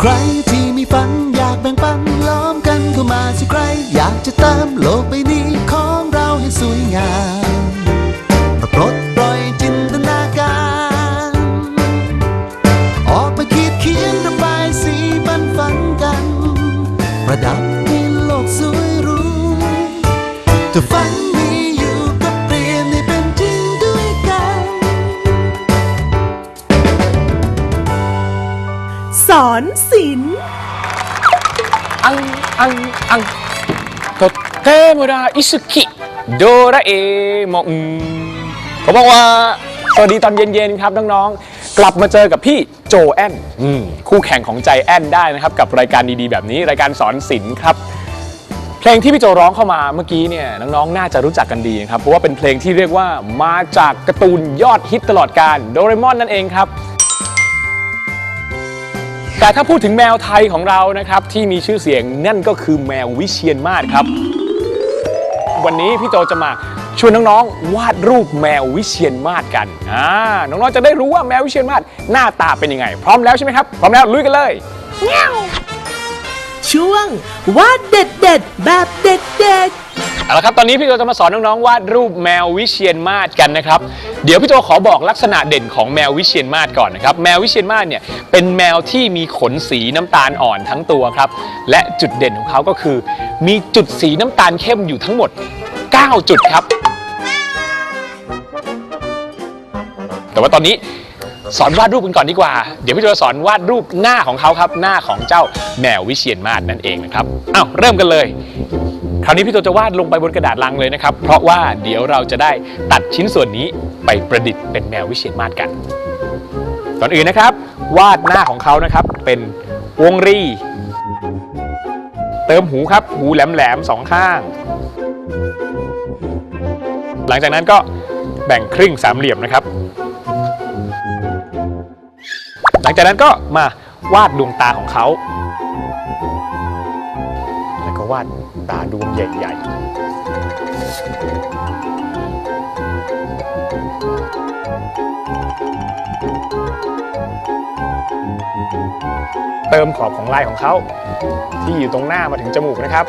ใครที่มีฝันอยากแบ่งปันล้อมกันเข้ามาสิใคร อยากจะเติมโลกใบนี้ของเราให้สวยงามมาปลดปล่อยจินตนาการ ออกไปคิดเขียนระบายสีบันฝันกัน ประดับให้โลกสวยรู้ถ้าฝัน อนศิลป์ ang ang ang to te m u r a isuki doraemon เขาบอกว่า สวัสดีตอนเย็น ๆ ครับ น้อง ๆ กลับมาเจอกับพี่โจแอนคู่แข่งของใจแอนได้นะครับ กับรายการดี ๆ แบบนี้ รายการสอนศิลป์ครับ เพลงที่พี่โจร้องเข้ามาเมื่อกี้เนี่ย น้อง ๆ น่าจะรู้จักกันดีนะครับ เพราะว่าเป็นเพลงที่เรียกว่ามาจากการ์ตูนยอดฮิตตลอดกาลโดเรมอนนั่นเองครับ แต่ถ้าพูดถึงแมวไทยของเรานะครับที่มีชื่อเสียงนั่นก็คือแมววิเชียนมาศครับ วันนี้พี่โจจะมาชวนน้องๆวาดรูปแมววิเชียนมาศกันอ่าน้องๆจะได้รู้ว่าแมววิเชียนมาศหน้าตาเป็นยังไง พร้อมแล้วใช่ไหมครับพร้อมแล้วลุยกันเลย ช่วงวาดเด็ดเด็ดๆแบบเด็กเด็ก เอาละครับตอนนี้พี่โจจะมาสอนน้องๆวาดรูปแมววิเชียนมาศกันนะครับ เดี๋ยวพี่โจขอบอกลักษณะเด่นของแมววิเชียนมาศก่อนนะครับแมววิเชียนมาศเนี่ยเป็นแมวที่มีขนสีน้ำตาลอ่อนทั้งตัวครับ และจุดเด่นของเขาก็คือ มีจุดสีน้ำตาลเข้มอยู่ทั้งหมด 9 จุดครับ แต่ว่าตอนนี้ สอนวาดรูปกันก่อนดีกว่า เดี๋ยวพี่โจจะสอนวาดรูปหน้าของเขาครับ หน้าของเจ้าแมววิเชียนมาศนั่นเองนะครับอ้าวเริ่มกันเลย คราวนี้พี่โจจะวาดลงไปบนกระดาษลังเลยนะครับ เพราะว่าเดี๋ยวเราจะได้ตัดชิ้นส่วนนี้ไปประดิษฐ์เป็นแมววิเชียนมาศกันก่อนอื่นนะครับ วาดหน้าของเขานะครับ เป็นวงรี เติมหูครับ หูแหลมๆสองข้าง หลังจากนั้นก็แบ่งครึ่งสามเหลี่ยมนะครับ หลังจากนั้นก็มาวาดดวงตาของเขา แล้วก็วาดตาดวงใหญ่ๆ เติมขอบของลายของเขา ที่อยู่ตรงหน้ามาถึงจมูกนะครับ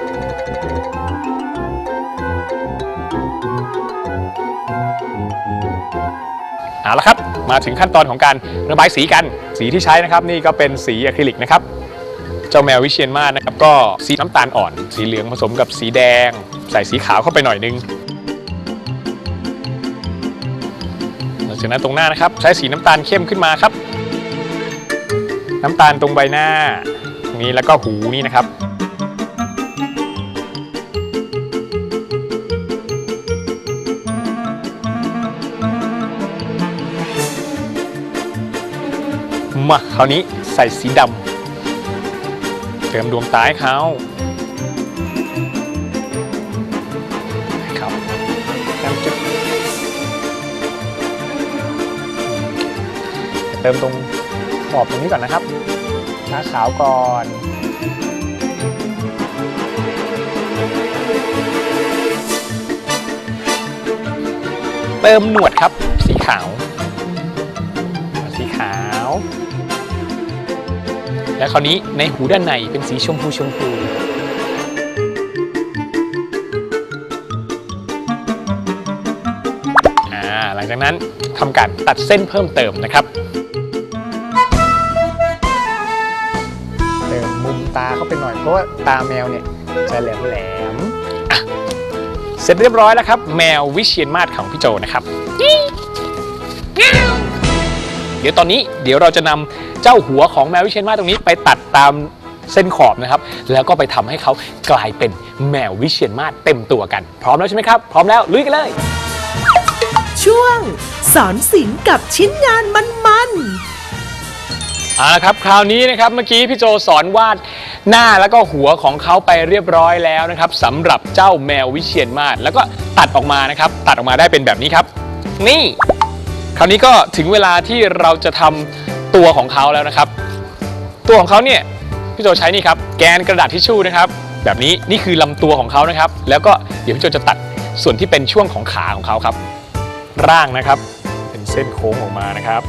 เอาละครับ มาถึงขั้นตอนของการระบายสีกัน สีที่ใช้นะครับนี่ก็เป็นสีอะคริลิกนะครับเจ้าแมววิเชียนมาศนะครับก็สีน้ำตาลอ่อน สีเหลืองผสมกับสีแดง ใส่สีขาวเข้าไปหน่อยนึงหลังจากนั้นตรงหน้านะครับ ใช้สีน้ำตาลเข้มขึ้นมาครับ น้ำตาลตรงใบหน้า ตรงนี้แล้วก็หูนี่นะครับ มาคราวนี้ใส่สีดำเติมดวงตาให้เขาให้เต้มจุดเติมตรงขอบตรงนี้ก่อนนะครับทาขาวก่อนเติมหนวดครับ สีขาว สีขาว และคราวนี้ในหูด้านในเป็นสีชมพูชมพูอ่าหลังจากนั้นทำการตัดเส้นเพิ่มเติมนะครับ เติมมุมตาเข้าไปหน่อยเพราะว่าตาแมวเนี่ยจะแหลมแหลมๆอะเสร็จเรียบร้อยแล้วครับ แมววิเชียนมาศของพี่โจนะครับ เดี๋ยวตอนนี้เดี๋ยวเราจะนำเจ้าหัวของแมววิเชียนมาศตรงนี้ไปตัดตามเส้นขอบนะครับ แล้วก็ไปทำให้เขากลายเป็นแมววิเชียนมาศเต็มตัวกัน พร้อมแล้วใช่ไหมครับ พร้อมแล้วลุยกันเลยๆช่วง สอนศิลป์กับชิ้นงานมันๆเอาละครับคราวนี้นะครับเมื่อกี้พี่โจสอนวาดหน้าแล้วก็หัวของเขาไปเรียบร้อยแล้วนะครับสำหรับเจ้าแมววิเชียนมาศแล้วก็ตัดออกมานะครับ ตัดออกมาได้เป็นแบบนี้ครับ นี่ คราวนี้ก็ถึงเวลาที่เราจะทำตัวของเขาแล้วนะครับ ตัวของเขาเนี่ยพี่โจใช้นี่ครับแกนกระดาษทิชชู่นะครับ แบบนี้นี่คือลำตัวของเขานะครับ แล้วก็เดี๋ยวพี่โจจะตัดส่วนที่เป็นช่วงของขาของเขาครับ ร่างนะครับ เป็นเส้นโค้งออกมานะครับ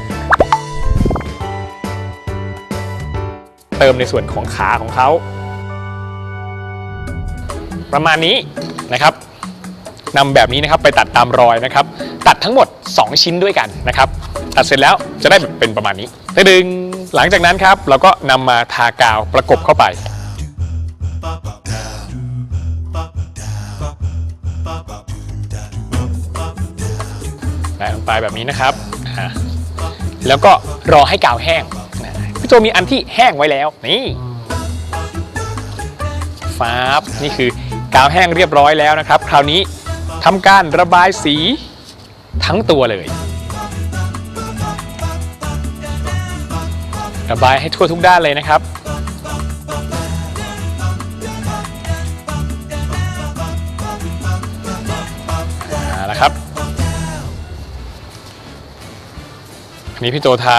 เติมในส่วนของขาของเขาประมาณนี้นะครับ นำแบบนี้นะครับไปตัดตามรอยนะครับ ตัดทั้งหมด 2 ชิ้นด้วยกันนะครับ ตัดเสร็จแล้วจะได้เป็นประมาณนี้ดึงหลังจากนั้นครับ เราก็นำมาทากาวประกบเข้าไป แปะลงไปแบบนี้นะครับอะแล้วก็รอให้กาวแห้งพี่โจมีอันที่แห้งไว้แล้ว นี่ฟ้าบนี่คือกาวแห้งเรียบร้อยแล้วนะครับ คราวนี้ ทำการระบายสีทั้งตัวเลย ระบายให้ทั่วทุกด้านเลยนะครับเอาละครับอันนี้พี่โจทา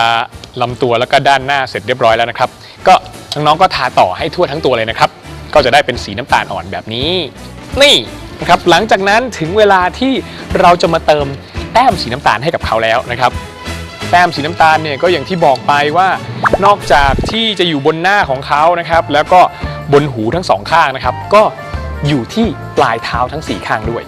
ลำตัวแล้วก็ด้านหน้าเสร็จเรียบร้อยแล้วนะครับ ก็น้องๆก็ทาต่อให้ทั่วทั้งตัวเลยนะครับ ก็จะได้เป็นสีน้ำตาลอ่อนแบบนี้ นี่ นะครับหลังจากนั้นถึงเวลาที่เราจะมาเติมแต้มสีน้ำตาลให้กับเขาแล้วนะครับ แต้มสีน้ำตาลเนี่ยก็อย่างที่บอกไปว่านอกจากที่จะอยู่บนหน้าของเขานะครับ แล้วก็บนหูทั้งสองข้างนะครับ ก็อยู่ที่ปลายเท้าทั้งสี่ข้างด้วย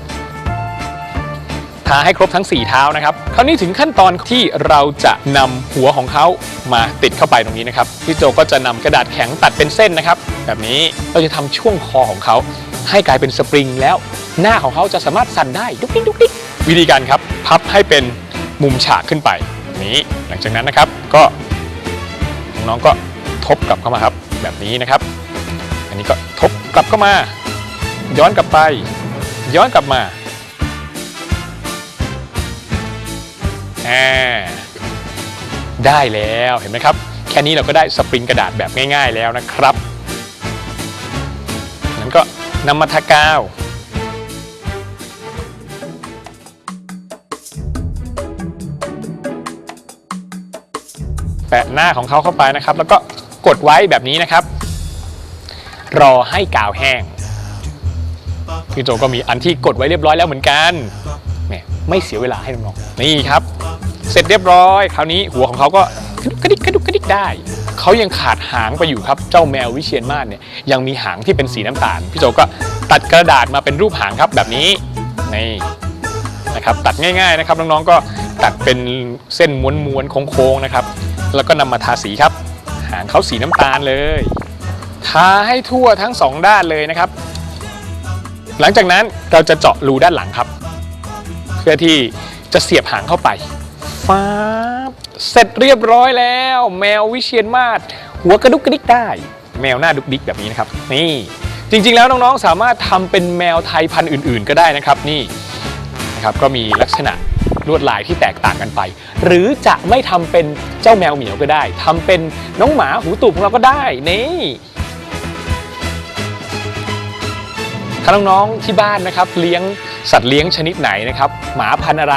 ทาให้ครบทั้ง 4 เท้านะครับ คราวนี้ถึงขั้นตอนที่เราจะนำหัวของเขามาติดเข้าไปตรงนี้นะครับพี่โจก็จะนำกระดาษแข็งตัดเป็นเส้นนะครับ แบบนี้เราจะทำช่วงคอของเขา ให้กลายเป็นสปริงแล้ว หน้าของเขาจะสามารถสั่นได้ดุกดิ๊กดุกดิ๊กวิธีการครับพับให้เป็นมุมฉากขึ้นไปนี้หลังจากนั้นนะครับก็น้องๆก็ทบกลับเข้ามาครับแบบนี้นะครับ อันนี้ก็ทบกลับเข้ามา ย้อนกลับไป ย้อนกลับมาอ่าได้แล้วเห็นไหมครับ แค่นี้เราก็ได้สปริงกระดาษแบบง่าย ๆแล้วนะครับ น้ำมาทากาว แปะหน้าของเขาเข้าไปนะครับ แล้วก็กดไว้แบบนี้นะครับ รอให้กาวแห้งพี่โจก็มีอันที่กดไว้เรียบร้อยแล้วเหมือนกันแหมไม่เสียเวลาให้น้องๆนี่ครับ เสร็จเรียบร้อย คราวนี้หัวของเขาก็กระดิกกระดุกกระดิกได้ เขายังขาดหางไปอยู่ครับ เจ้าแมววิเชียนมาศเนี่ยยังมีหางที่เป็นสีน้ำตาล พี่โจก็ตัดกระดาษมาเป็นรูปหางครับแบบนี้นี่นะครับตัดง่ายๆนะครับน้องๆก็ตัดเป็นเส้นม้วนๆโค้งๆนะครับ แล้วก็นำมาทาสีครับ หางเขาสีน้ำตาลเลย ทาให้ทั่วทั้งสองด้านเลยนะครับ หลังจากนั้นเราจะเจาะรูด้านหลังครับ เพื่อที่จะเสียบหางเข้าไปฟ้าบ เสร็จเรียบร้อยแล้ว แมววิเชียนมาศหัวกระดุกกระดิกได้ แมวหน้าดุกดิกแบบนี้นะครับ นี่ จริงๆแล้วน้องๆสามารถทำเป็นแมวไทยพันธุ์อื่น ๆ ก็ได้นะครับนี่นะครับก็มีลักษณะลวดลายที่แตกต่างกันไป หรือจะไม่ทำเป็นเจ้าแมวเหมียวก็ได้ทำเป็นน้องหมาหูตูบของเราก็ได้นี่ถ้าน้องๆที่บ้านนะครับเลี้ยงสัตว์เลี้ยงชนิดไหนนะครับ หมาพันธุ์อะไร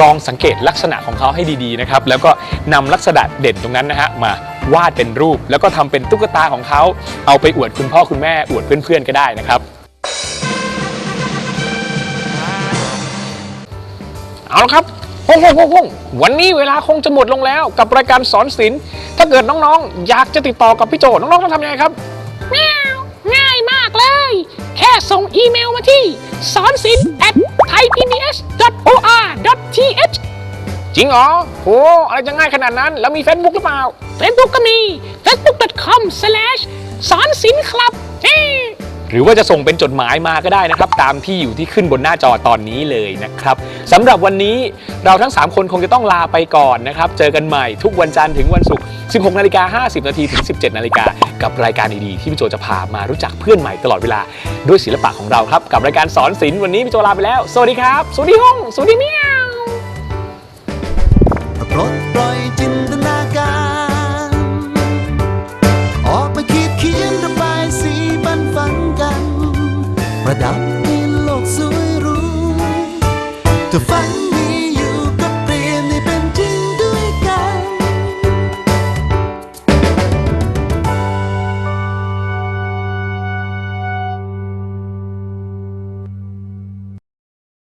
ลองสังเกตลักษณะของเขาให้ดีๆนะครับแล้วก็นำลักษณะเด่นตรงนั้นนะฮะมาวาดเป็นรูป แล้วก็ทำเป็นตุ๊กตาของเขาเอาไปอวดคุณพ่อคุณแม่อวดเพื่อนๆก็ได้นะครับเอาละครับฮงฮงฮงฮงวันนี้เวลาคงจะหมดลงแล้ว กับรายการสอนศิลป์ถ้าเกิดน้องๆ อยากจะติดต่อกับพี่โจน้องๆต้องทำยังไงครับง่ายมาก เลย แค่ส่งอีเมลมาที่สอนศิลป์ at thaipbs.or.th จริงเหรอโหอะไรจะง่ายขนาดนั้น แล้วมี Facebook หรือเปล่า Facebook ก็มี facebook.com slash สอนศิลป์ครับเฮ้ หรือว่าจะส่งเป็นจดหมายมาก็ได้นะครับ ตามที่อยู่ที่ขึ้นบนหน้าจอตอนนี้เลยนะครับสำหรับวันนี้เราทั้ง 3 คนคงจะต้องลาไปก่อนนะครับ เจอกันใหม่ทุกวันจันทร์ถึงวันศุกร์ 16นาฬิกา50 นาทีถึง 17 นาฬิกา กับรายการดีๆที่พี่โจจะพามารู้จักเพื่อนใหม่ตลอดเวลาด้วยศิลปะของเราครับ กับรายการสอนศิลป์วันนี้พี่โจลาไปแล้ว สวัสดีครับ สวัสดีห้องสวัสดีเมียวปลดปล่อยจิน ระดับในโลกสวยรู้เธอฝัน